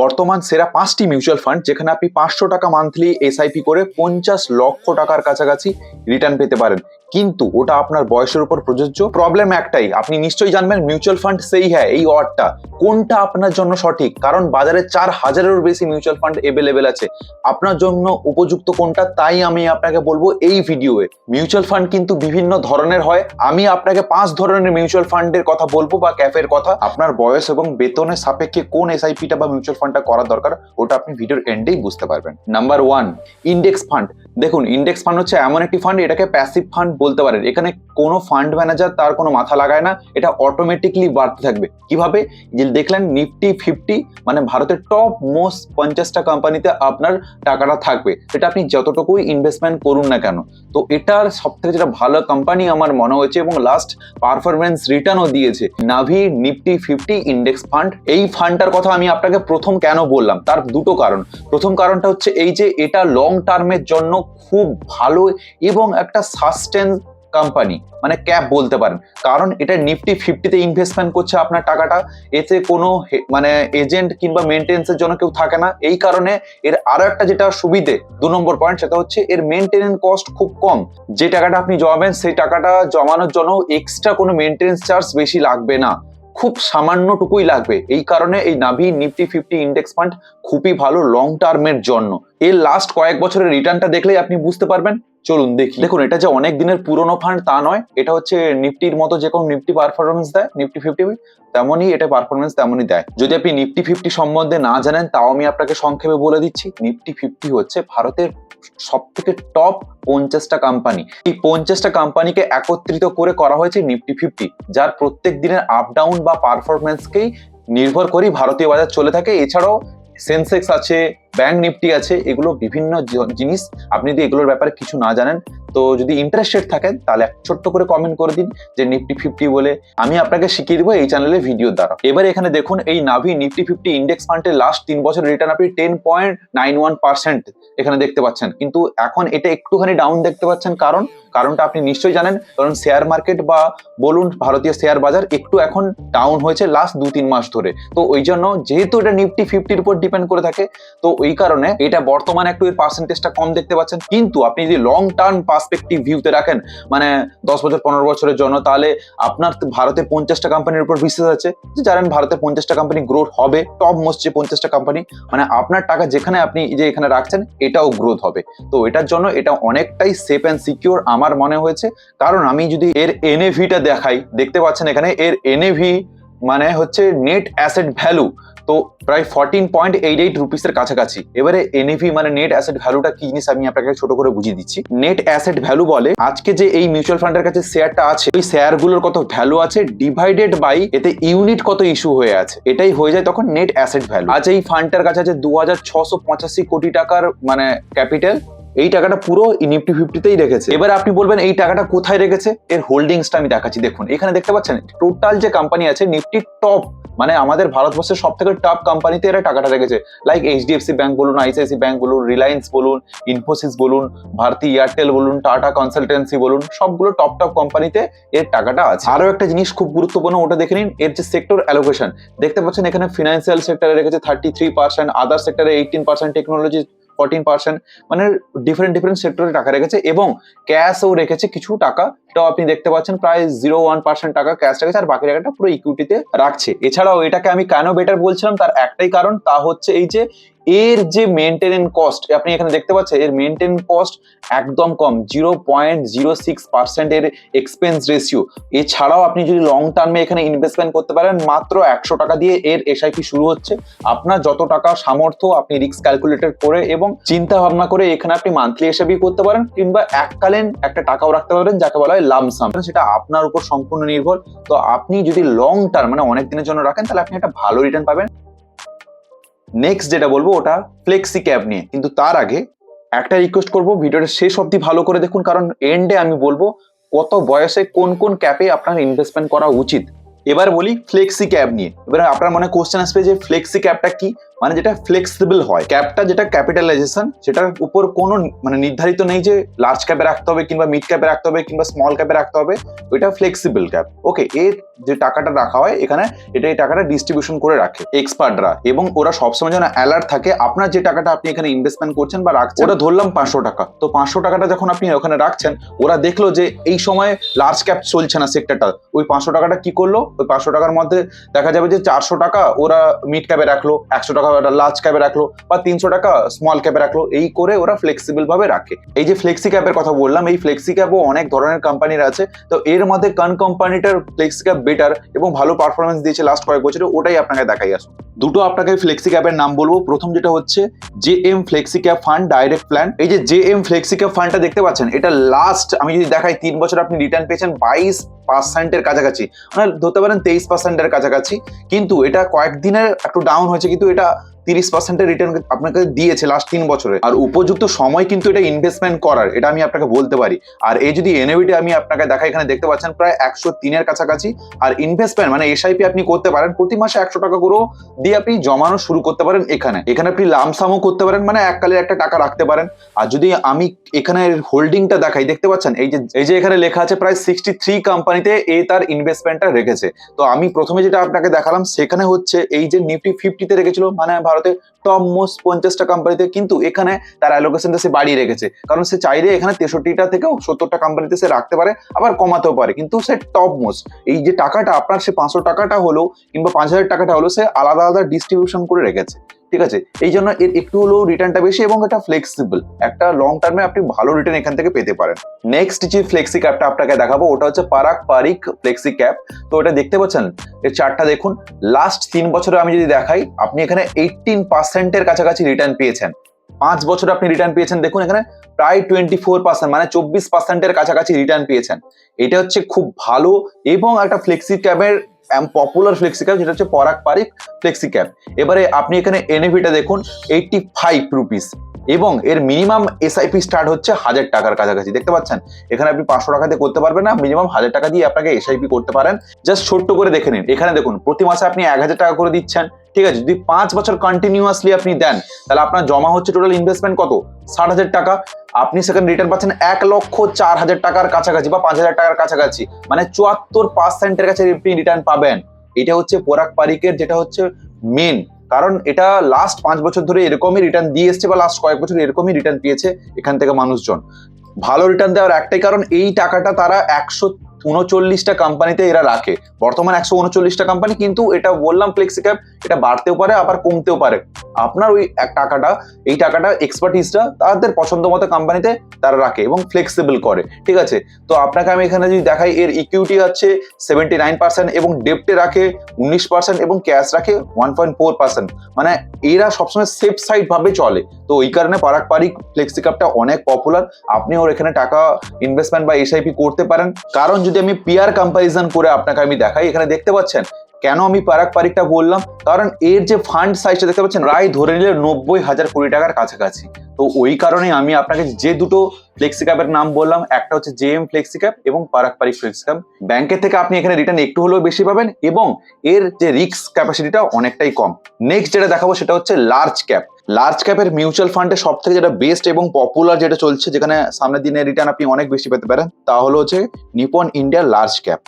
বর্তমান সেরা পাঁচটি মিউচুয়াল ফান্ড, যেখানে আপনি পাঁচশো টাকা মান্থলি এসআইপি করে পঞ্চাশ লক্ষ টাকার কাছাকাছি রিটার্ন পেতে পারেন। কিন্তু ওটা আপনার বয়সের উপর প্রযোজ্য। প্রবলেম একটাই, আপনি নিশ্চয়ই জানবেন মিউচুয়াল ফান্ড সেই হ্যাঁ এই ওয়ার্ডটা কোনটা আপনার জন্য সঠিক? কারণ বাজারে চার হাজারেরও বেশি মিউচুয়াল ফান্ড এভেলেবেল আছে। আপনার জন্য উপযুক্ত কোনটা? তাই আমি আপনাকে বলব এই ভিডিওয়ে। মিউচুয়াল ফান্ড কিন্তু বিভিন্ন ধরনের হয়। আমি আপনাকে পাঁচ ধরনের মিউচুয়াল ফান্ডের কথা বলব বা ক্যাফের কথা। আপনার বয়স এবং বেতনের সাপেক্ষে কোন এসআইপিটা বা মিউচুয়াল ফান্ডটা করা দরকার, ওটা আপনি ভিডিওর এন্ডেই বুঝতে পারবেন। নাম্বার ওয়ান ইন্ডেক্স ফান্ড দেখুন ইন্ডেক্স ফান্ড হচ্ছে এমন একটি ফান্ড এটাকে প্যাসিভ ফান্ড বলতে পারেন, এখানে কোনো ফান্ড ম্যানেজার তার কোনো মাথা লাগায় না, এটা অটোমেটিকলি বাড়তে থাকবে। কীভাবে? যে দেখলেন নিফটি ফিফটি মানে ভারতের টপ মোস্ট পঞ্চাশটা কোম্পানিতে আপনার টাকাটা থাকবে। সেটা আপনি যতটুকুই ইনভেস্টমেন্ট করুন না কেন। তো এটার সব থেকে যেটা ভালো কোম্পানি আমার মনে হয়েছে এবং লাস্ট পারফরমেন্স রিটার্নও দিয়েছে নাভি নিফটি ফিফটি ইন্ডেক্স ফান্ড এই ফান্ডটার কথা আমি আপনাকে প্রথম কেন বললাম? তার দুটো কারণ। প্রথম কারণটা হচ্ছে এই যে এটা লং টার্মের জন্য খুব ভালো এবং একটা সাস্টেন কোম্পানি মানে ক্যাপ বলতে পারেন। কারণ এটা নিফটি ফিফটিতে ইনভেস্টমেন্ট করছে আপনার টাকাটা। এতে কোনো মানে এজেন্ট কিংবা মেনটেন্সের জন্য কেউ থাকে না। এই কারণে এর আরও একটা যেটা সুবিধে, দু নম্বর পয়েন্ট সেটা হচ্ছে এর মেনটেনেন্স কস্ট খুব কম। যে টাকাটা আপনি জমাবেন, সেই টাকাটা জমানোর জন্য এক্সট্রা কোনো মেনটেন্স চার্জ বেশি লাগবে না। খুব সামান্যটুকুই লাগবে। এই কারণে এই Navi Nifty fifty index fund খুবই ভালো লং টার্মের জন্য। এর লাস্ট কয়েক বছরের রিটার্নটা দেখলেই আপনি বুঝতে পারবেন। চলুন দেখি। দেখুন, এটা যে অনেক দিনের পুরনো ফান্ড তা নয়। এটা হচ্ছে নিফটির মতো যে কোনো নিফটি পারফরমেন্স দেয়, নিফটি ফিফটি তেমনই এটা পারফরমেন্স তেমনই দেয়। যদি আপনি নিফটি ফিফটি সম্বন্ধে না জানেন, তাও আমি আপনাকে সংক্ষেপে বলে দিচ্ছি। নিফটি ফিফটি হচ্ছে ভারতের সব থেকে টপ পঞ্চাশটা কোম্পানি এই পঞ্চাশটা কোম্পানিকে একত্রিত করে করা হয়েছে নিফটি ফিফটি যার প্রত্যেক দিনের আপ ডাউন বা পারফরমেন্সকেই নির্ভর করেই ভারতীয় বাজার চলে থাকে। এছাড়াও সেন্সেক্স আছে ব্যাংক নিফটি আছে, এগুলো বিভিন্ন জিনিস আপনি যদি এগুলোর ব্যাপারে কিছু না জানেন, তো যদি ইন্টারেস্টেড থাকেন, তাহলে এক ছোট্ট করে কমেন্ট করে দিন যে নিফটি ফিফটি বলে আমি আপনাকে শিখিয়ে দিব এই চ্যানেলে ভিডিও দ্বারা। এবার এখানে দেখুন, এই নাভি নিফটি ফিফটি ইন্ডেক্স ফান্ডের লাস্ট তিন বছর রিটার্ন আপনি ten point nine one percent এখানে দেখতে পাচ্ছেন। কিন্তু এখন এটা একটুখানি ডাউন দেখতে পাচ্ছেন, কারণ কারণটা আপনি নিশ্চয়ই জানেন, কারণ শেয়ার মার্কেট বা বলুন ভারতীয় শেয়ার বাজার একটু এখন ডাউন হয়েছে লাস্ট দু তিন মাস ধরে। তো ওই জন্য যেহেতু এটা নিফটি ফিফটির উপর ডিপেন্ড করে থাকে, তো ওই কারণে এটা বর্তমানে একটু এর পার্সেন্টেজটা কম দেখতে পাচ্ছেন। কিন্তু আপনি যদি লং টার্ম পার্সপেক্টিভ ভিউতে রাখেন মানে দশ বছর, পনেরো বছরের জন্য, তাহলে আপনার তো ভারতের পঞ্চাশটা কোম্পানির উপর বিশ্বাস আছে। যে জানেন ভারতে পঞ্চাশটা কোম্পানি গ্রোথ হবে টপ মোস্ট যে পঞ্চাশটা কোম্পানি মানে আপনার টাকা যেখানে আপনি, যে এখানে রাখছেন, এটাও গ্রোথ হবে। তো এটার জন্য এটা অনেকটাই সেফ অ্যান্ড সিকিউর আমার মনে হয়েছে। কারণ আমি যদি এর এনএভিটা দেখাই, দেখতে পাচ্ছেন এখানে এর এনএভি মানে হচ্ছে নেট অ্যাসেট ভ্যালু তো প্রায় ফোরটিন পয়েন্ট এইট এইট রুপিসের কাছাকাছি। এবারে এনএভি মানে নেট অ্যাসেট ভ্যালুটা কি জিনিস আমি আপনাকে ছোট করে বুঝিয়ে দিচ্ছি। নেট অ্যাসেট ভ্যালু বলে, আজকে যে এই মিউচুয়াল ফান্ডের কাছে শেয়ারটা আছে, ওই শেয়ারগুলোর কত ভ্যালু আছে ডিভাইডেড বাই এতে ইউনিট কত ইস্যু হয়ে আছে। এটাই হয়ে যায় তখন নেট অ্যাসেট ভ্যালু আজ এই ফান্ডটার কাছে আছে দু কোটি টাকার মানে ক্যাপিটাল এই টাকাটা পুরো নিফটি ফিফটিতেই রেখেছে। এবার আপনি বলবেন, এই টাকাটা কোথায় রেখেছে? এর হোল্ডিংসটা আমি দেখাচ্ছি। দেখুন, এখানে দেখতে পাচ্ছেন টোটাল যে কোম্পানি আছে নিফটি টপ মানে আমাদের ভারতবর্ষের সব থেকে টপ কোম্পানিতে এরা টাকাটা রেখেছে। লাইক এইচডিএফসি ব্যাংক বলুন আইসিআইসি ব্যাংক বলুন রিলায়েন্স বলুন ইনফোসিস বলুন ভারতী এয়ারটেল বলুন টাটা কনসালটেন্সি বলুন, সবগুলো টপ টপ কোম্পানিতে এর টাকাটা আছে। আরও একটা জিনিস খুব গুরুত্বপূর্ণ, ওটা দেখে নিন, এর যে সেক্টর অ্যালোকেশন দেখতে পাচ্ছেন এখানে ফিনান্সিয়াল সেক্টরে রেখেছে থার্টি থ্রি পার্সেন্ট আদার সেক্টরে eighteen percent technology fourteen percent মানে ডিফারেন্ট ডিফারেন্ট সেক্টরে টাকা রেখেছে এবং ক্যাশও রেখেছে কিছু টাকা। তাও আপনি দেখতে পাচ্ছেন প্রায় জিরো ওয়ান পার্সেন্ট টাকা ক্যাশ রেখেছে আর বাকি টাকাটা পুরো ইকুইটিতে রাখছে। এছাড়াও এটাকে আমি কেন বেটার বলছিলাম? তার একটাই কারণ, তা হচ্ছে এই যে এর যে মেনটেনেন্স কস্ট আপনি এখানে দেখতে পাচ্ছেন, এর মেনটেন কস্ট একদম কম জিরো পয়েন্ট জিরো সিক্স পার্সেন্টের এক্সপেন্স রেশিও এছাড়াও আপনি যদি লং টার্মে এখানে ইনভেস্টমেন্ট করতে পারেন, মাত্র একশো টাকা দিয়ে এর এসআইপি শুরু হচ্ছে। আপনার যত টাকা সামর্থ্য, আপনি রিস্ক ক্যালকুলেটর করে এবং চিন্তা ভাবনা করে এখানে আপনি মান্থলি এসআইপি করতে পারেন কিংবা এককালীন একটা টাকাও রাখতে পারেন যাকে বলা হয় লামসাম সেটা আপনার উপর সম্পূর্ণ নির্ভর। তো আপনি যদি লং টার্ম মানে অনেক দিনের জন্য রাখেন, তাহলে আপনি একটা ভালো রিটার্ন পাবেন। নেক্সট যেটা বলব, ওটা ফ্লেক্সি ক্যাব নিয়ে। কিন্তু তার আগে একটা রিকোয়েস্ট করব, ভিডিওটা শেষ অব্দি ভালো করে দেখুন, কারণ এন্ডে আমি বলব কত বয়সে কোন কোন ক্যাপে আপনার ইনভেস্টমেন্ট করা উচিত। এবার বলি ফ্লেক্সি ক্যাব নিয়ে। এবার আপনার মনে কোশ্চেন আসবে যে ফ্লেক্সি ক্যাবটা কি? মানে যেটা ফ্লেক্সিবল হয় ক্যাপটা যেটা ক্যাপিটালাইজেশন সেটার উপর কোনো মানে নির্ধারিত নেই যে লার্জ ক্যাপে রাখতে হবে কিংবা মিড ক্যাপে রাখতে হবে কিংবা স্মল ক্যাপে রাখতে হবে, ওইটা ফ্লেক্সিবল ক্যাপ ওকে এর যে টাকাটা রাখা হয়, এখানে এটা এই টাকাটা ডিস্ট্রিবিউশন করে রাখে এক্সপার্টরা এবং ওরা সবসময় যেন অ্যালার্ট থাকে, আপনার যে টাকাটা আপনি এখানে ইনভেস্টমেন্ট করছেন বা রাখছেন, ওটা ধরলাম পাঁচশো টাকা। তো পাঁচশো টাকাটা যখন আপনি ওখানে রাখছেন, ওরা দেখল যে এই সময় লার্জ ক্যাপ চলছে না সেক্টরটা ওই পাঁচশো টাকাটা কি করল? ওই পাঁচশো টাকার মধ্যে দেখা যাবে যে চারশো টাকা ওরা মিড ক্যাপে রাখল, একশো টাকা লার্জ ক্যাপে রাখল বা তিনশো টাকা স্মল ক্যাপে রাখল, এই করে ওরা ফ্লেক্সিবল ভাবে রাখে। এই যে ফ্লেক্সি ক্যাপের কথা বললাম, এই ফ্লেক্সি ক্যাপও অনেক ধরনের কোম্পানির আছে। তো এর মধ্যে কান কোম্পানিটার ফ্লেক্সি ক্যাপ বেটার এবং ভালো পারফরমেন্স দিয়েছে লাস্ট কয়েক বছরে, ওটাই আপনাকে দেখাই আসুন। দুটো আপনাকে ফ্লেক্সি ক্যাপের নাম বলব। প্রথম যেটা হচ্ছে J M flexi cap fund direct plan এই যে জে এম ফ্লেক্সি ক্যাপ ফান্ডটা দেখতে পাচ্ছেন, এটা লাস্ট আমি যদি দেখাই, তিন বছর আপনি রিটার্ন পেয়েছেন, বাইশ পার্সেন্টের কাছাকাছি। মানে ধরতে পারেন তেইশ পার্সেন্টের কাছাকাছি। কিন্তু এটা কয়েকদিনের একটু ডাউন হয়েছে, কিন্তু এটা তিরিশ পার্সেন্টের রিটার্ন আপনাকে দিয়েছে লাস্ট তিন বছরে। আর উপযুক্ত সময় কিন্তু এটা ইনভেস্টমেন্ট করার, এটা আমি আপনাকে বলতে পারি। আর এই যদি এনএভিটি আমি আপনাকে দেখাই, এখানে দেখতে পাচ্ছেন প্রায় একশো তিনের কাছাকাছি। আর ইনভেস্টমেন্ট মানে এসআইপি আপনি করতে পারেন, প্রতি মাসে একশো টাকা করেও দিয়ে আপনি জমানো শুরু করতে পারেন এখানে। এখানে আপনি লামসামও করতে পারেন মানে এককালে একটা টাকা রাখতে পারেন। আর যদি আমি এখানে হোল্ডিংটা দেখাই, দেখতে পাচ্ছেন? এই যে এই যে এখানে লেখা আছে প্রায় সিক্সটি থ্রি কোম্পানিতে এ তার ইনভেস্টমেন্টটা রেখেছে। তো আমি প্রথমে যেটা আপনাকে দেখালাম, সেখানে হচ্ছে এই যে নিফটি ফিফটিতে রেখেছিল মানে ভারতে টপ মোস্ট পঞ্চাশটা কোম্পানিতে কিন্তু এখানে তার অ্যালোকেশনটা সে বাড়িয়ে রেখেছে। কারণ সে চাইলে এখানে তেষট্টিটা থেকেও সত্তরটা কোম্পানিতে সে রাখতে পারে, আবার কমাতেও পারে। কিন্তু সে টপ মোস্ট এই যে টাকাটা আপনার সে পাঁচশো টাকাটা হলো কিংবা পাঁচ হাজার টাকাটা হলো সে আলাদা আলাদা ডিস্ট্রিবিউশন করে রেখেছে। ঠিক আছে? এই জন্য এর একটু হলেও রিটার্নটা বেশি এবং এটা ফ্লেক্সিবল একটা লং টার্মে আপনি ভালো রিটার্ন এখান থেকে পেতে পারেন। নেক্সট যে ফ্লেক্সি ক্যাপটা আপনাকে দেখাবো, ওটা হচ্ছে পারাক পারিক ফ্লেক্সি ক্যাপ তো এটা দেখতে পাচ্ছেন? এর চারটা দেখুন। লাস্ট তিন বছরে আমি যদি দেখাই, আপনি এখানে এইটিন পার্সেন্টের কাছাকাছি রিটার্ন পেয়েছেন। পাঁচ বছর আপনি রিটার্ন পেয়েছেন, দেখুন এখানে প্রায় টোয়েন্টি ফোর পার্সেন্ট মানে চব্বিশ পার্সেন্টের কাছাকাছি রিটার্ন পেয়েছেন। এটা হচ্ছে খুব ভালো এবং একটা ফ্লেক্সি ক্যাবের পপুলার ফ্লেক্সি ক্যাপ যেটা হচ্ছে পরাগ পারিক ফ্লেক্সি ক্যাপ এবারে আপনি এখানে এনএভিটা দেখুন এইটটি ফাইভ রুপিস এবং এর মিনিমাম এসআইপি স্টার্ট হচ্ছে হাজার টাকার কাছাকাছি। দেখতে পাচ্ছেন? এখানে আপনি পাঁচশো টাকাতে করতে পারবেন না মিনিমাম হাজার টাকা দিয়ে আপনাকে এসআইপি করতে পারেন। জাস্ট ছোট্ট করে দেখে নিন। এখানে দেখুন, প্রতি মাসে আপনি এক হাজার টাকা করে দিচ্ছেন। ঠিক আছে? যদি পাঁচ বছর কন্টিনিউয়াসলি আপনি দেন, তাহলে আপনার জমা হচ্ছে টোটাল ইনভেস্টমেন্ট কত? ষাট হাজার টাকা। আপনি সেখানে রিটার্ন পাচ্ছেন এক লক্ষ চার হাজার টাকার কাছাকাছি বা পাঁচ হাজার টাকার কাছাকাছি। মানে চুয়াত্তর পার্সেন্টের কাছে আপনি রিটার্ন পাবেন। এটা হচ্ছে পরাগ পারিকের, যেটা হচ্ছে মেন কারণ এটা লাস্ট পাঁচ বছর ধরে এরকমই রিটার্ন দিয়ে এসছে বা লাস্ট কয়েক বছর এরকমই রিটার্ন পেয়েছে এখান থেকে মানুষজন। ভালো রিটার্ন দেওয়ার একটাই কারণ এই টাকাটা তারা একশো উনচল্লিশটা কোম্পানিতে এরা রাখে। বর্তমান একশো উনচল্লিশটা কোম্পানি কিন্তু এটা বললাম ফ্লেক্সি ক্যাপ এটা বাড়তেও পারে, আবার কমতেও পারে। আপনার ওই এক টাকাটা, এই টাকাটা এক্সপার্টিসটা তাদের পছন্দ মতো কোম্পানিতে তারা রাখে এবং ফ্লেক্সিবল করে, ঠিক আছে? তো আপনাকে আমি এখানে যদি দেখাই, এর ইকুইটি আছে সেভেন্টি নাইন পার্সেন্ট এবং ডেপ্টে রাখে উনিশ পার্সেন্ট এবং ক্যাশ রাখে ওয়ান পয়েন্ট ফোর পার্সেন্ট মানে এরা সবসময় সেফ সাইড ভাবে চলে। তো ওই কারণে পারাক ফ্লেক্সি কাপটা অনেক পপুলার আপনি ওর এখানে টাকা ইনভেস্টমেন্ট বা এসআইপি করতে পারেন। কারণ যদি আমি পিয়ার কম্পারিজন করে আপনাকে আমি দেখাই, এখানে দেখতে পাচ্ছেন, কেন আমি পারাক পারিকটা বললাম? কারণ এর যে ফান্ড সাইজটা দেখতে পাচ্ছেন প্রায় ধরে নিলে নব্বই হাজার কোটি টাকার কাছাকাছি। তো ওই কারণে আমি আপনাকে যে দুটো ফ্লেক্সি ক্যাপের নাম বললাম, একটা হচ্ছে জে এম ফ্লেক্সি ক্যাপ এবং পারাক পারিক ফ্লেক্সি ক্যাপ ব্যাংকের থেকে আপনি এখানে রিটার্ন একটু হলেও বেশি পাবেন এবং এর যে রিস্ক ক্যাপাসিটিটা অনেকটাই কম। নেক্সট যেটা দেখাবো সেটা হচ্ছে লার্জ ক্যাপ লার্জ ক্যাপের মিউচুয়াল ফান্ডে সব থেকে যেটা বেস্ট এবং পপুলার যেটা চলছে, যেখানে সামনের দিনে রিটার্ন আপনি অনেক বেশি পেতে পারেন, তা হলো হচ্ছে নিপন ইন্ডিয়া লার্জ ক্যাপ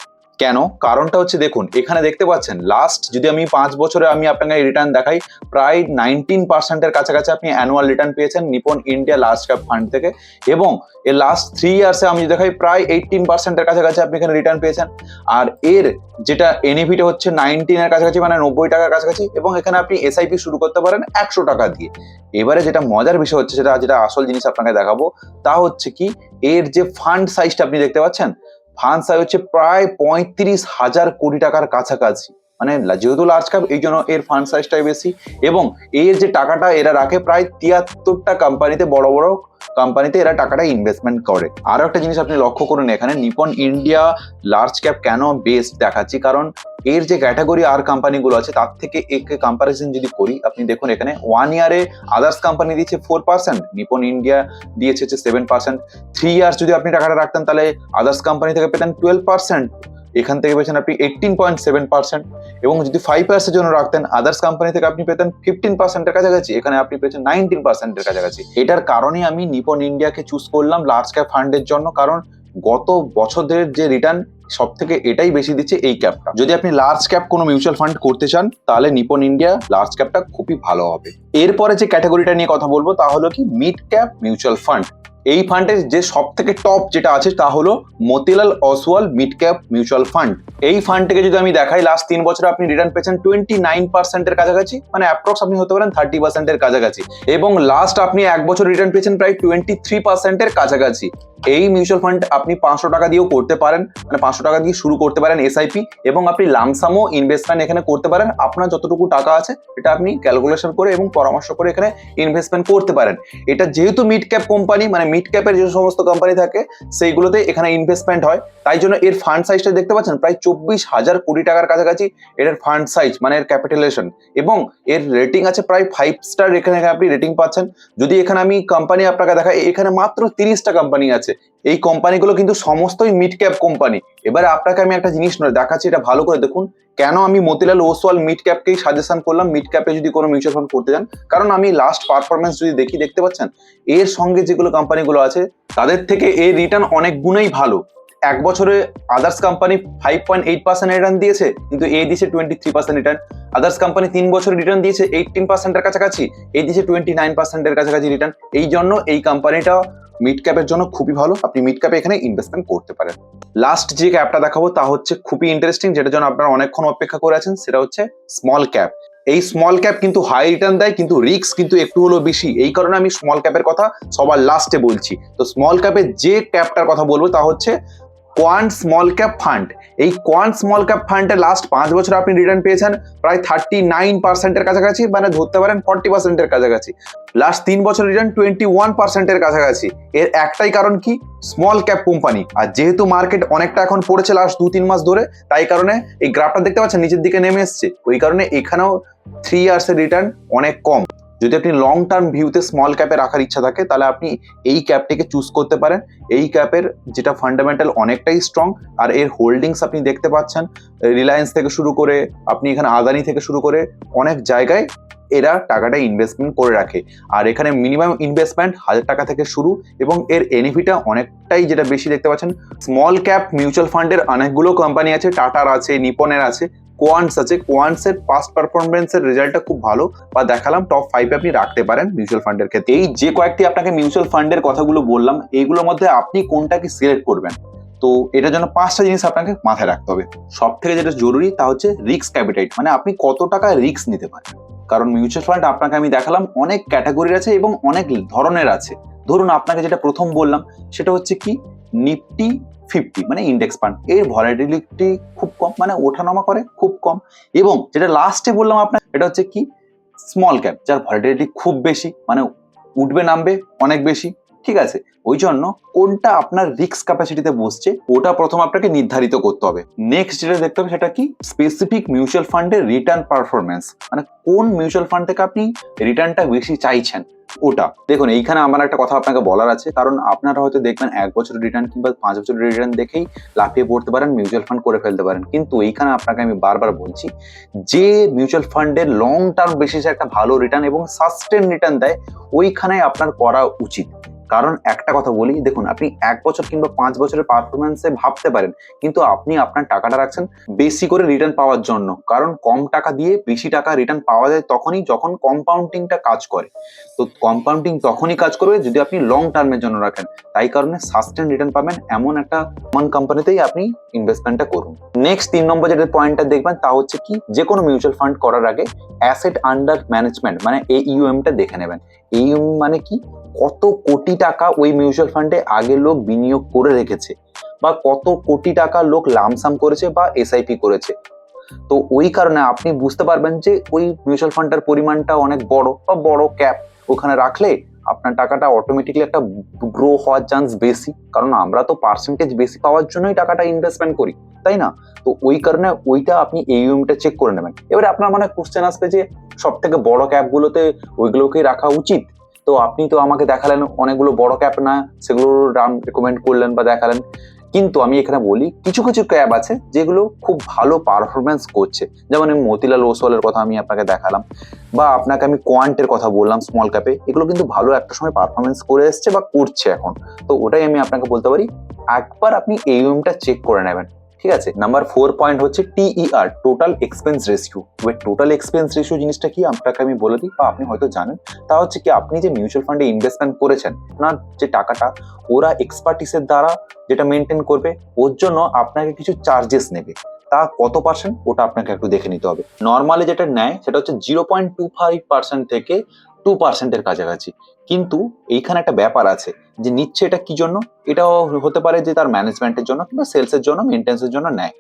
কেন? কারণটা হচ্ছে দেখুন, এখানে দেখতে পাচ্ছেন লাস্ট যদি আমি পাঁচ বছরে আমি আপনাকে রিটার্ন দেখাই, প্রায় নাইনটিন পার্সেন্টের কাছাকাছি আপনি অ্যানুয়াল রিটার্ন পেয়েছেন Nippon India large cap fund থেকে। এবং এর লাস্ট থ্রি ইয়ার্সে আমি দেখাই, প্রায় এইটিন পার্সেন্টের কাছাকাছি আপনি এখানে রিটার্ন পেয়েছেন। আর এর যেটা এনএভিটা হচ্ছে নাইনটিনের কাছাকাছি মানে নব্বই টাকার কাছাকাছি, এবং এখানে আপনি এসআইপি শুরু করতে পারেন একশো টাকা দিয়ে। এবারে যেটা মজার বিষয় হচ্ছে, সেটা, যেটা আসল জিনিস আপনাকে দেখাবো, তা হচ্ছে কি, এর যে ফান্ড সাইজটা আপনি দেখতে পাচ্ছেন ফান্ড সাইজ হচ্ছে প্রায় পঁয়ত্রিশ হাজার কোটি টাকার কাছাকাছি। মানে যেহেতু লার্জ ক্যাপ এই জন্য এর ফান্ড সাইজটাই বেশি। এবং এর যে টাকাটা এরা রাখে প্রায় তিয়াত্তরটা কোম্পানিতে বড় বড় কোম্পানিতে এরা টাকাটা ইনভেস্টমেন্ট করে। আরও একটা জিনিস আপনি লক্ষ্য করুন এখানে, নিপন ইন্ডিয়া লার্জ ক্যাপ কেন বেস্ট দেখাচ্ছি? কারণ এর যে ক্যাটাগরি আর কোম্পানিগুলো আছে, তার থেকে একে কম্পারিজন যদি করি, আপনি দেখুন এখানে ওয়ান ইয়ারে আদার্স কোম্পানি দিচ্ছে ফোর পার্সেন্ট নিপন ইন্ডিয়া দিয়েছে হচ্ছে সেভেন পার্সেন্ট থ্রি ইয়ার্স যদি আপনি টাকাটা রাখতেন, তাহলে আদার্স কোম্পানি থেকে পেতেন টুয়েলভ পার্সেন্ট এখান থেকে পেয়েছেন আপনি এইটিন পয়েন্ট সেভেন পার্সেন্ট এবং যদি ফাইভ ইয়ার্সের জন্য রাখতেন আদার্স কোম্পানি থেকে আপনি পেতেন ফিফটিন পার্সেন্টের কাছাকাছি, এখানে আপনি পেয়েছেন নাইনটিন পার্সেন্টের কাছাকাছি। এটার কারণে আমি নিপন ইন্ডিয়াকে চুজ করলাম লার্জ ক্যাপ ফান্ডের জন্য, কারণ গত বছরের যে রিটার্ন সব থেকে এটাই বেশি দিচ্ছে এই ক্যাপটা যদি আপনি লার্জ ক্যাপ কোনো মিউচুয়াল ফান্ড করতে চান, তাহলে নিপন ইন্ডিয়া লার্জ ক্যাপটা খুবই ভালো হবে। এরপরে যে ক্যাটাগরিটা নিয়ে কথা বলব, তা হলো কি মিড ক্যাপ মিউচুয়াল ফান্ড এই ফান্ডের যে সব থেকে টপ যেটা আছে তা হলো Motilal Oswal mid cap mutual fund এই ফান্ডটাকে যদি আমি দেখাই লাস্ট তিন বছরে আপনি রিটার্ন পেয়েছেন টোয়েন্টি নাইন পার্সেন্টের কাছাকাছি মানে অ্যাপ্রক্স আপনি হতে পারেন থার্টি পার্সেন্টের কাছাকাছি। এবং লাস্ট আপনি এক বছর রিটার্ন পেয়েছেন প্রায় টোয়েন্টি থ্রি পার্সেন্টের কাছাকাছি। এই মিউচুয়াল ফান্ড আপনি পাঁচশো টাকা দিয়েও করতে পারেন মানে পাঁচশো টাকা দিয়ে শুরু করতে পারেন এসআইপি এবং আপনি লামসামও ইনভেস্টমেন্ট এখানে করতে পারেন। আপনার যতটুকু টাকা আছে, এটা আপনি ক্যালকুলেশন করে এবং পরামর্শ করে এখানে ইনভেস্টমেন্ট করতে পারেন। এটা যেহেতু মিড ক্যাপ কোম্পানি মানে মিড ক্যাপের যে সমস্ত কোম্পানি থাকে, সেইগুলোতে এখানে ইনভেস্টমেন্ট হয়। তাই জন্য এর ফান্ড সাইজটা দেখতে পাচ্ছেন, প্রায় চব্বিশ হাজার কোটি টাকার কাছাকাছি এটার ফান্ড সাইজ মানে এর ক্যাপিটালেশন এবং এর রেটিং আছে প্রায় ফাইভ স্টার এখানে আপনি রেটিং পাচ্ছেন। যদি এখানে আমি কোম্পানি আপনাকে দেখাই, এখানে মাত্র তিরিশটা কোম্পানি আছে। এই কোম্পানিগুলো কিন্তু সমস্তই মিড ক্যাপ কোম্পানি এবারে আপনাকে আমি একটা জিনিস নয়, দেখাচ্ছি, এটা ভালো করে দেখুন। কেন আমি মতিলাল ওসওয়াল মিড ক্যাপকেই সাজেশন করলাম? মিড ক্যাপে যদি কোনো মিউচুয়াল ফান্ড করতে চান কারণ আমি লাস্ট পারফরমেন্স যদি দেখি, দেখতে পাচ্ছেন? এর সঙ্গে যেগুলো কোম্পানিগুলো আছে, তাদের থেকে এর রিটার্ন অনেক গুণেই ভালো। এক বছরে others company five point eight percent return দিয়েছে, কিন্তু এ দিয়েছে twenty three percent return others company তিন বছর রিটার্ন দিয়েছে এইটিন পার্সেন্টের কাছাকাছি, এই দিয়েছে টোয়েন্টি নাইন পার্সেন্টের কাছাকাছি রিটার্ন এই জন্য এই কোম্পানিটা মিড ক্যাপের জন্য খুবই ভালো। আপনি মিড ক্যাপে এখানে ইনভেস্টমেন্ট করতে পারেন। লাস্ট যে ক্যাপটা দেখাবো তা হচ্ছে খুবই ইন্টারেস্টিং যেটার জন্য আপনারা অনেকক্ষণ অপেক্ষা করে আছেন, সেটা হচ্ছে স্মল ক্যাপ এই স্মল ক্যাপ কিন্তু হাই রিটার্ন দেয়, কিন্তু রিক্স কিন্তু একটু হলো বেশি। এই কারণে আমি স্মল ক্যাপের কথা সবার লাস্টে বলছি। তো স্মল ক্যাপের যে ক্যাপটার কথা বলব তা হচ্ছে কোয়ান্ট স্মল ক্যাপ ফান্ড। এই কোয়ান্ট স্মল ক্যাপ ফান্ডে লাস্ট পাঁচ বছর আপনি রিটার্ন পেয়েছেন প্রায় থার্টি নাইন পার্সেন্টের কাছাকাছি মানে ধরতে পারেন ফর্টি পার্সেন্টের কাছাকাছি। লাস্ট তিন বছর রিটার্ন টোয়েন্টি ওয়ান পার্সেন্টের কাছাকাছি। এর একটাই কারণ কি? স্মল ক্যাপ কোম্পানি আর যেহেতু মার্কেট অনেকটা এখন পড়েছে লাস্ট দু তিন মাস ধরে, তাই কারণে এই গ্রাফটা দেখতে পাচ্ছেন, নিচের দিকে নেমে এসছে। ওই কারণে এখানেও থ্রি ইয়ার্সের রিটার্ন অনেক কম। যদি আপনি লং টার্ম ভিউতে স্মল ক্যাপে রাখার ইচ্ছা থাকে, তাহলে আপনি এই ক্যাপটিকে চুজ করতে পারেন। এই ক্যাপের যেটা ফান্ডামেন্টাল অনেকটাই স্ট্রং আর এর হোল্ডিংস আপনি দেখতে পাচ্ছেন। রিলায়েন্স থেকে শুরু করে, আপনি এখানে আদানি থেকে শুরু করে অনেক জায়গায় এরা টাকাটা ইনভেস্টমেন্ট করে রাখে। আর এখানে মিনিমাম ইনভেস্টমেন্ট হাজার টাকা থেকে শুরু, এবং এর এনএফিটা অনেকটাই যেটা বেশি দেখতে পাচ্ছেন। স্মল ক্যাপ মিউচুয়াল ফান্ডের অনেকগুলো কোম্পানি আছে টাটার আছে নিপনের আছে কোয়ান্টস আছে কোয়ান্টসের পাস্ট পারফরমেন্সের রেজাল্টটা খুব ভালো, বা দেখালাম টপ ফাইভে আপনি রাখতে পারেন মিউচুয়াল ফান্ডের ক্ষেত্রে। এই যে কয়েকটি আপনাকে মিউচুয়াল ফান্ডের কথাগুলো বললাম, এইগুলোর মধ্যে আপনি কোনটাকে সিলেক্ট করবেন? তো এটার জন্য পাঁচটা জিনিস আপনাকে মাথায় রাখতে হবে। সব থেকে যেটা জরুরি তা হচ্ছে রিস্ক ক্যাপিটাইট মানে আপনি কত টাকা রিস্ক নিতে পারেন। কারণ মিউচুয়াল ফান্ড আপনাকে আমি দেখালাম অনেক ক্যাটাগরির আছে এবং অনেক ধরনের আছে। ধরুন আপনাকে যেটা প্রথম বললাম, সেটা হচ্ছে কি? নিফটি ফিফটি মানে ইন্ডেক্স ফান্ড এর ভলাটিলিটি খুব কম মানে ওঠানামা করে খুব কম। এবং যেটা লাস্টে বললাম আপনার, এটা হচ্ছে কি? স্মল ক্যাপ যার ভলাটিলিটি খুব বেশি মানে উঠবে, নামবে অনেক বেশি। ঠিক আছে? ওই জন্য কোনটা আপনার রিস্ক ক্যাপাসিটিতে বসছে, ওটা প্রথম আপনাকে নির্ধারিত করতে হবে। নেক্সট যেটা দেখতে হবে সেটা কি? স্পেসিফিক মিউচুয়াল ফান্ডের রিটার্ন পারফরমেন্স মানে কোন মিউচুয়াল ফান্ড থেকে আপনি রিটার্নটা বেশি চাইছেন, ওটা। দেখুন, এইখানে আমার একটা কথা আপনাকে বলার আছে, কারণ আপনারা হয়তো দেখবেন এক বছরের রিটার্ন কিংবা পাঁচ বছরের রিটার্ন দেখেই লাফিয়ে পড়তে পারেন মিউচুয়াল ফান্ড করে ফেলতে পারেন। কিন্তু এইখানে আপনাকে আমি বারবার বলছি, যে মিউচুয়াল ফান্ডের লং টার্ম বেসিসে একটা ভালো রিটার্ন এবং সাস্টেন রিটার্ন দেয়, ওইখানে আপনার করা উচিত। কারণ একটা কথা বলি, দেখুন, আপনি এক বছর কিংবা পাঁচ বছরের পারফরমেন্সে ভাবতে পারেন, কিন্তু আপনি আপনার টাকাটা রাখছেন বেশি করে রিটার্ন পাওয়ার জন্য। কারণ কম টাকা দিয়ে বেশি টাকা রিটার্ন পাওয়া যায় তখনই যখন কম্পাউন্ডিংটা কাজ করে। তো কম্পাউন্ডিং তখনই কাজ করবে যদি আপনি লং টার্মের জন্য রাখেন। তাই কারণে সাস্টেন রিটার্ন পাবেন এমন একটা কমন কোম্পানিতেই আপনি ইনভেস্টমেন্টটা করুন। নেক্সট তিন নম্বর যেটা পয়েন্টটা দেখবেন, তা হচ্ছে কি যে কোনো মিউচুয়াল ফান্ড করার আগে অ্যাসেট আন্ডার ম্যানেজমেন্ট মানে এইউএমটা দেখে নেবেন। এইউএম মানে কি? কত কোটি টাকা ওই মিউচুয়াল ফান্ডে আগে লোক বিনিয়োগ করে রেখেছে বা কত কোটি টাকা লোক লামসাম করেছে বা এসআইপি করেছে। তো ওই কারণে আপনি বুঝতে পারবেন যে ওই মিউচুয়াল ফান্ডটার পরিমাণটা অনেক বড় বা বড় ক্যাপ ওখানে রাখলে আপনার টাকাটা অটোমেটিকলি একটা গ্রো হওয়ার চান্স বেশি। কারণ আমরা তো পার্সেন্টেজ বেশি পাওয়ার জন্যই টাকাটা ইনভেস্টমেন্ট করি, তাই না? তো ওই কারণে ওইটা আপনি এইউএমটা চেক করে নেবেন। এবারে আপনার মানে কোশ্চেন আসবে যে সব থেকে বড় ক্যাপগুলোতে ওইগুলোকেই রাখা উচিত? তো আপনি তো আমাকে দেখালেন অনেকগুলো বড় ক্যাপ না সেগুলোর দাম রেকমেন্ড করলেন বা দেখালেন। কিন্তু আমি এখানে বলি, কিছু কিছু ক্যাব আছে যেগুলো খুব ভালো পারফরমেন্স করছে। যেমন আমি মতিলাল ওসওয়ালের কথা আমি আপনাকে দেখালাম, বা আপনাকে আমি কোয়ান্টের কথা বললাম স্মল ক্যাপে এগুলো কিন্তু ভালো একটা সময় পারফরমেন্স করে এসছে বা করছে এখন। তো ওটাই আমি আপনাকে বলতে পারি, একবার আপনি এইউএমটা চেক করে নেবেন। ঠিক আছে? নাম্বার ফোর পয়েন্ট হচ্ছে টিইআর টোটাল এক্সপেন্স রেশিও এবার টোটাল এক্সপেন্স রেশিও জিনিসটা কি? আপনাকে আমি বলে দিই, বা আপনি হয়তো জানেন। তা হচ্ছে কি, আপনি যে মিউচুয়াল ফান্ডে ইনভেস্টমেন্ট করেছেন, আপনার যে টাকাটা, ওরা এক্সপার্টিসের দ্বারা যেটা মেনটেন করবে, ওর জন্য আপনাকে কিছু চার্জেস নেবে। তা কত পার্সেন্ট ওটা আপনাকে একটু দেখে নিতে হবে। নর্মালি যেটা নেয়, সেটা হচ্ছে zero point two five percent থেকে টু পার্সেন্টের কাছাকাছি। কিন্তু এইখানে একটা ব্যাপার আছে যে নিচ্ছে এটা কি জন্য? এটাও হতে পারে যে তার ম্যানেজমেন্টের জন্য কিংবা সেলসের জন্য মেনটেন্সের জন্য নেয়।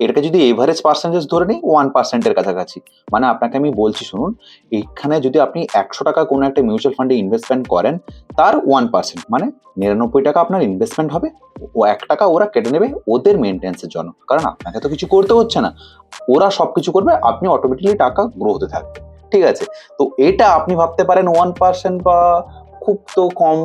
এটাকে যদি এভারেজ পার্সেন্টেজ ধরে নিই ওয়ান পার্সেন্টের কাছাকাছি। মানে আপনাকে আমি বলছি, শুনুন এখানে যদি আপনি একশো টাকা কোনো একটা মিউচুয়াল ফান্ডে ইনভেস্টমেন্ট করেন, তার ওয়ান পার্সেন্ট মানে নিরানব্বই টাকা আপনার ইনভেস্টমেন্ট হবে, ও এক টাকা ওরা কেটে নেবে ওদের মেনটেন্সের জন্য। কারণ আপনাকে তো কিছু করতে হচ্ছে না। ওরা সব কিছু করবে, আপনি অটোমেটিকলি টাকা গ্রো হতে থাকবে। ঠিক আছে? তো এটা আপনি ভাবতে পারেন ওয়ান পার্সেন্ট বা খুব তো কম,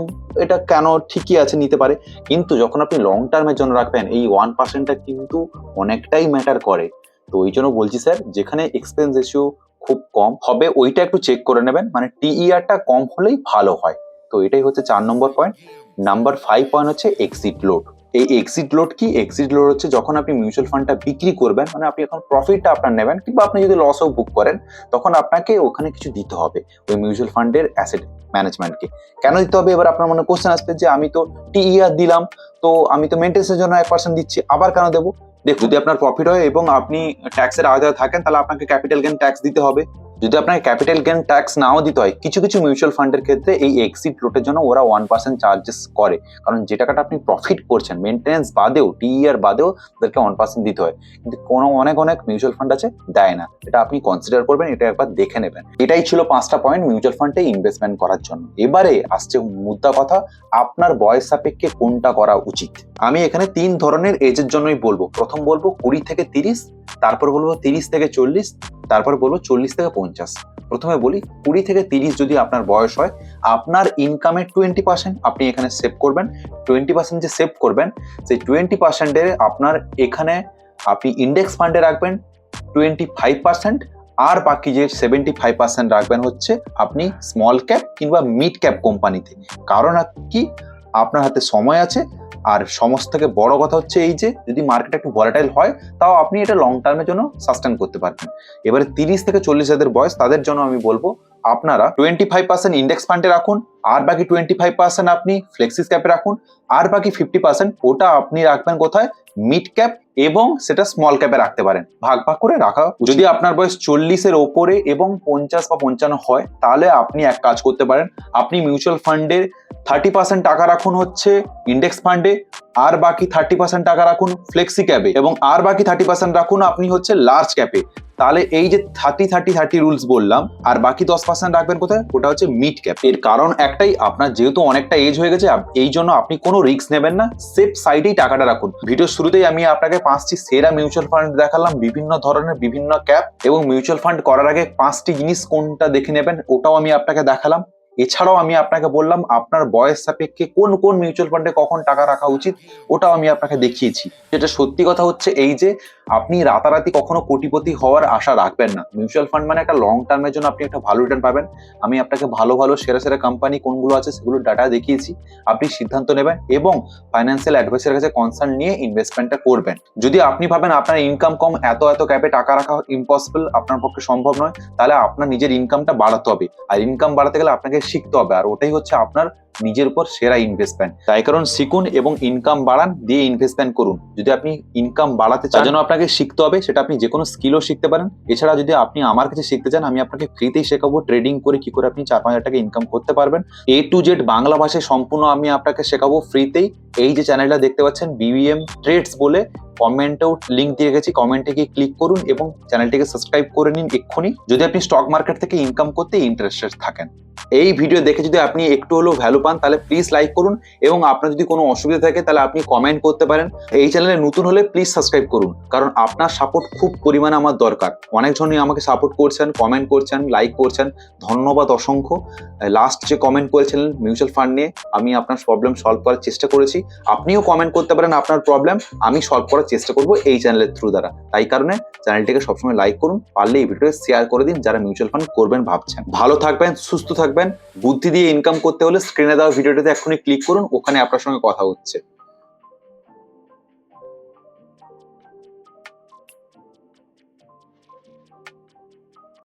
এটা কেন ঠিকই আছে নিতে পারে। কিন্তু যখন আপনি লং টার্মের জন্য রাখবেন, এই ওয়ান পার্সেন্টটা কিন্তু অনেকটাই ম্যাটার করে। তো ওই জন্য বলছি স্যার যেখানে এক্সপেন্স রেশিও খুব কম, হবে ওইটা একটু চেক করে নেবেন। মানে টিইআরটা কম হলেই ভালো হয়। তো এটাই হচ্ছে চার নম্বর পয়েন্ট নাম্বার ফাইভ পয়েন্ট হচ্ছে এক্সিট লোড এই এক্সিট লোড কি? এক্সিট লোড হচ্ছে যখন আপনি মিউচুয়াল ফান্ডটা বিক্রি করবেন মানে আপনি এখন প্রফিটটা আপনার নেবেন, কিংবা আপনি যদি লসও বুক করেন, তখন আপনাকে ওখানে কিছু দিতে হবে ওই মিউচুয়াল ফান্ডের অ্যাসেট ম্যানেজমেন্টকে কেন দিতে হবে? এবার আপনার মনে কোশ্চেন আসবে যে আমি তো টিইআর দিলাম, তো আমি তো মেনটেন্সের জন্য এক পার্সেন্ট দিচ্ছি, আবার কেন দেবো? দেখুন যদি আপনার প্রফিট হয় এবং আপনি ট্যাক্সের আওতায় থাকেন, তাহলে আপনাকে ক্যাপিটাল গেন ট্যাক্স দিতে হবে। যদি আপনাকে ক্যাপিটাল গেন ট্যাক্স নাও দিতে হয়, কিছু কিছু মিউচুয়াল ফান্ডের ক্ষেত্রে এই এক্সিট লোটের জন্য ওরা ওয়ান পার্সেন্ট চার্জেস করে। কারণ যে টাকাটা আপনি প্রফিট করছেন মেনটেন্স বাদেও টিইআর বাদেও তাদেরকে ওয়ান পার্সেন্ট দিতে হয়। কিন্তু কোনো, অনেক অনেক মিউচুয়াল ফান্ড আছে, দেয় না। এটা আপনি কনসিডার করবেন, এটা একবার দেখে নেবেন। এটাই ছিল পাঁচটা পয়েন্ট মিউচুয়াল ফান্ডে ইনভেস্টমেন্ট করার জন্য। এবারে আসছে মুদ্রা কথা, আপনার বয়স সাপেক্ষে কোনটা করা উচিত? আমি এখানে তিন ধরনের এজের জন্যই বলব। প্রথম বলব কুড়ি থেকে তিরিশ তারপর বলব তিরিশ থেকে চল্লিশ, তারপর বলব চল্লিশ থেকে পঞ্চাশ। প্রথমে বলি কুড়ি থেকে তিরিশ যদি আপনার বয়স হয়, আপনার ইনকামের টোয়েন্টি পার্সেন্ট আপনি এখানে সেভ করবেন। টোয়েন্টি পার্সেন্ট যে সেভ করবেন, সেই টোয়েন্টি পার্সেন্টের আপনার এখানে আপনি ইন্ডেক্স ফান্ডে রাখবেন টোয়েন্টি ফাইভ পার্সেন্ট আর বাকি যে সেভেন্টি ফাইভ পার্সেন্ট রাখবেন হচ্ছে আপনি স্মল ক্যাপ কিংবা মিড ক্যাপ কোম্পানিতে কারণ কি? আপনার হাতে সময় আছে আর সমস্ত থেকে বড় কথা হচ্ছে এই যে, যদি মার্কেট একটু ভলাটাইল হয়, তাও আপনি এটা লং টার্মের জন্য সাস্টেন করতে পারবেন। এবারে তিরিশ থেকে চল্লিশ হাজার বয়স, তাদের জন্য আমি বলব, আপনারা টোয়েন্টি ফাইভ পার্সেন্ট ইন্ডেক্স ফান্ডে রাখুন। আর বাকি টোয়েন্টি ফাইভ পার্সেন্ট আপনি ফ্লেক্সিস ক্যাপে রাখুন, আর বাকি ফিফটি পার্সেন্ট ওটা আপনি রাখবেন কোথায়? মিড ক্যাপ এবং সেটা স্মল ক্যাপে রাখতে পারেন। ভাগ ভাগ করে রাখা যদি আপনার বয়স চল্লিশের ওপরে এবং পঞ্চাশ বা পঞ্চান্ন হয়, তাহলে আপনি এক কাজ করতে পারেন। আপনি মিউচুয়াল ফান্ডের থার্টি পার্সেন্ট টাকা রাখুন হচ্ছে ইন্ডেক্স ফান্ডে আর বাকি থার্টি পার্সেন্ট টাকা রাখুন ফ্লেক্সি ক্যাপে এবং আর বাকি থার্টি পার্সেন্ট রাখুন আপনি হচ্ছে লার্জ ক্যাপে তাহলে এই যে থার্টি থার্টি থার্টি রুলস বললাম, আর বাকি দশ পার্সেন্ট রাখবেন কোথায়? ওটা হচ্ছে মিড ক্যাপ এর কারণ একটাই, আপনার যেহেতু অনেকটা এজ হয়ে গেছে এই জন্য আপনি কোনো রিস্ক নেবেন না। সেফ সাইডেই টাকাটা রাখুন। ভিডিওর শুরুতেই আমি আপনাকে পাঁচটি সেরা মিউচুয়াল ফান্ড দেখালাম, বিভিন্ন ধরনের, বিভিন্ন ক্যাপ এবং মিউচুয়াল ফান্ড করার আগে পাঁচটি জিনিস কোনটা দেখে নেবেন, ওটাও আমি আপনাকে দেখালাম। এছাড়াও আমি আপনাকে বললাম, আপনার বয়স সাপেক্ষে কোন কোন মিউচুয়াল ফান্ডে কখন টাকা রাখা উচিত, ওটাও আমি আপনাকে দেখিয়েছি। যেটা সত্যি কথা হচ্ছে এই যে, আপনি রাতারাতি কখনো কোটিপতি হওয়ার আশা রাখবেন না। মিউচুয়াল ফান্ড মানে একটা লং টার্মের জন্য আপনি একটা ভালো রিটার্ন পাবেন। আমি আপনাকে ভালো ভালো, সেরা সেরা কোম্পানি কোনগুলো আছে সেগুলো ডাটা দেখিয়েছি। আপনি সিদ্ধান্ত নেবেন এবং ফাইন্যান্সিয়াল অ্যাডভাইসের কাছে কনসার্ন নিয়ে ইনভেস্টমেন্টটা করবেন। যদি আপনি ভাবেন আপনার ইনকাম কম, এত এত ক্যাপে টাকা রাখা ইম্পসিবল আপনার পক্ষে সম্ভব নয়, তাহলে আপনার নিজের ইনকামটা বাড়াতে হবে। আর ইনকাম বাড়াতে গেলে আপনাকে শিখতে হবে আর ওটাই হচ্ছে আপনার নিজের উপর সেরা ইনভেস্টমেন্ট তাই কারণ শিখুন এবং ইনকাম বাড়ান, দিয়ে ইনভেস্টমেন্ট করুন। যদি আপনি ইনকাম বাড়াতে চান যেন আপনাকে শিখতে হবে, সেটা আপনি যে কোনো স্কিলও শিখতে পারেন। এছাড়া যদি আপনি আমার কাছে শিখতে চান, আমি আপনাকে ফ্রিতেই শেখাবো ট্রেডিং করে কি করে আপনি চার পাঁচ হাজার টাকা ইনকাম করতে পারবেন। এ টু জেড বাংলা ভাষায় সম্পূর্ণ আমি আপনাকে শেখাবো ফ্রিতেই এই যে চ্যানেলটা দেখতে পাচ্ছেন বিবিএম ট্রেডস বলে কমেন্টেও লিঙ্ক দিয়ে গেছি কমেন্টে গিয়ে ক্লিক করুন এবং চ্যানেলটিকে সাবস্ক্রাইব করে নিন এক্ষুনি। যদি আপনি স্টক মার্কেট থেকে ইনকাম করতে ইন্টারেস্টেড থাকেন। এই ভিডিও দেখে যদি আপনি একটু হলেও ভ্যালু পান, তাহলে প্লিজ লাইক করুন এবং আপনার যদি কোনো অসুবিধা থাকে, তাহলে আপনি কমেন্ট করতে পারেন। এই চ্যানেলে নতুন হলে প্লিজ সাবস্ক্রাইব করুন, কারণ আপনার সাপোর্ট খুব পরিমাণে আমার দরকার। অনেকজনই আমাকে সাপোর্ট করছেন কমেন্ট করছেন লাইক করছেন, ধন্যবাদ অসংখ্য। লাস্ট যে কমেন্ট করেছিলেন মিউচুয়াল ফান্ড নিয়ে, আমি আপনার প্রবলেম সলভ করার চেষ্টা করেছি। আপনিও কমেন্ট করতে পারেন আপনার প্রবলেম আমি সলভ করার চেষ্টা করব এই চ্যানেলের থ্রু দ্বারা। তাই কারণে চ্যানেলটিকে সবসময় লাইক করুন, পারলে এই ভিডিও শেয়ার করে দিন যারা মিউচুয়াল ফান্ড করবেন ভাবছেন। ভালো থাকবেন, সুস্থ থাকবেন, বুদ্ধি দিয়ে ইনকাম করতে হলে স্ক্রিনে দেওয়া ভিডিওটাতে এক্ষুনি ক্লিক করুন ওখানে আপনার সঙ্গে কথা হচ্ছে।